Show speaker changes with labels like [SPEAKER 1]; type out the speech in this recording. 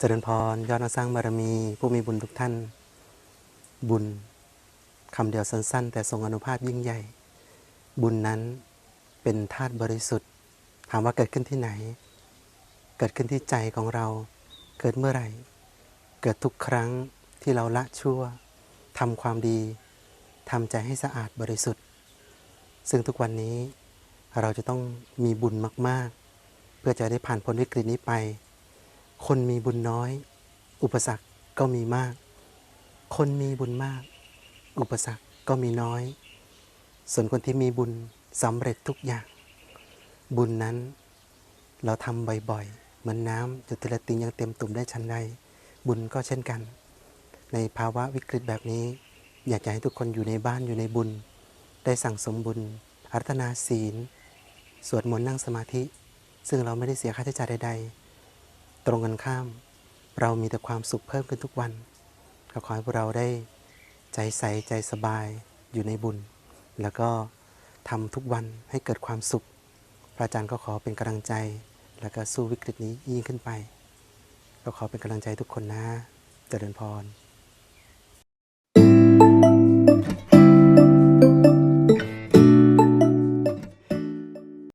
[SPEAKER 1] เจริญพรยอดนักสร้างบารมี ผู้มีบุญทุกท่าน บุญคำเดียวสั้นๆ แต่ทรงอนุภาพยิ่งใหญ่ บุญนั้นเป็นธาตุบริสุทธิ์ ถามว่าเกิดขึ้นที่ไหน เกิดขึ้นที่ใจของเรา เกิดเมื่อไหร่ เกิดทุกครั้งที่เราละชั่วทำความดีทำใจให้สะอาดบริสุทธิ์ ซึ่งทุกวันนี้เราจะต้องมีบุญมาก ๆ เพื่อจะได้ผ่านพ้นวิกฤตนี้ไป คนมีบุญน้อย อุปสรรคก็มีมาก คนมีบุญมาก อุปสรรคก็มีน้อย ส่วนคนที่มีบุญสำเร็จทุกอย่าง บุญนั้น เราทำบ่อยๆ เหมือนน้ำจุดทีละติงยังเต็มตุ่มได้ชั้นใดบุญก็เช่นกัน ในภาวะวิกฤตแบบนี้ อยากจะให้ทุกคนอยู่ในบ้านอยู่ในบุญ ได้สั่งสมบุญอารัธนาศีล สวดมนต์นั่งสมาธิ ซึ่งเราไม่ได้เสียค่าใช้จ่ายใดๆ ตรงกันข้าม เรามีแต่ความสุขเพิ่มขึ้นทุกวันก็ขอให้พวกเราได้ใจใสใจสบายอยู่ในบุญ แล้วก็ทำทุกวันให้เกิดความสุข พระอาจารย์ก็ขอเป็นกำลังใจ แล้วก็สู้วิกฤตนี้ยิ่งขึ้นไป ก็ขอเป็นกำลังใจทุกคนนะ เจริญพร